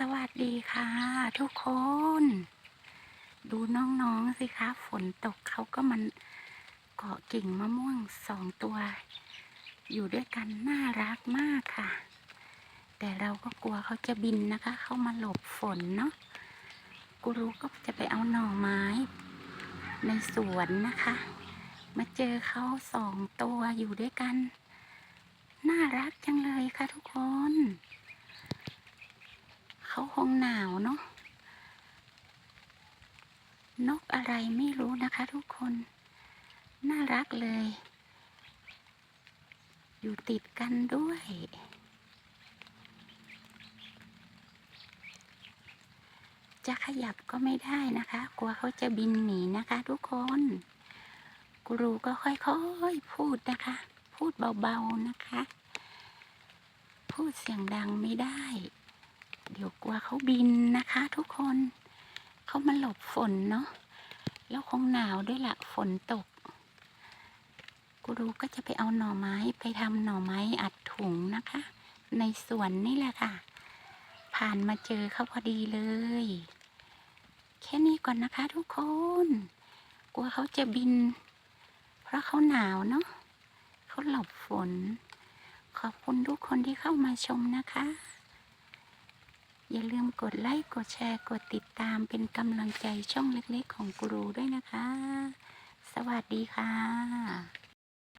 สวัสดีค่ะ ทุกคน ดูน้องๆสิคะ ฝนตกเขาก็มันเกาะกิ่งมะม่วงสองตัว อยู่ด้วยกันน่ารักมากค่ะ แต่เราก็กลัวเขาจะบินนะคะ เขามาหลบฝนเนาะกูรู้ก็จะไปเอาหน่อไม้ ในสวนนะคะ มาเจอเขาสองตัวอยู่ด้วยกัน น่ารักจังเลยค่ะทุกคน คงหนาวเนาะนกอะไรไม่รู้นะคะทุกคน น่ารักเลย อยู่ติดกันด้วย จะขยับก็ไม่ได้นะคะ กลัวเขาจะบินหนีนะคะทุกคนครูก็ค่อยๆพูดนะคะ พูดเบาๆนะคะ พูดเสียงดังไม่ได้ เดี๋ยวกลัวเขาบินนะคะ ทุกคนเขามาหลบฝนเนาะแล้วคงหนาวด้วยละฝนตก กูรูก็จะไปเอาหน่อไม้ไปทำหน่อไม้อัดถุงนะคะ ในสวนนี่แหละค่ะ ผ่านมาเจอเขาพอดีเลย แค่นี้ก่อนนะคะ ทุกคน กลัวเขาจะบิน เพราะเขาหนาวเนาะเขาหลบฝน ขอบคุณทุกคนที่เข้ามาชมนะคะ อย่าลืมกดไลค์กดแชร์กดติดตามเป็นกำลังใจช่องเล็กๆของกูรูด้วยนะคะ สวัสดีค่ะ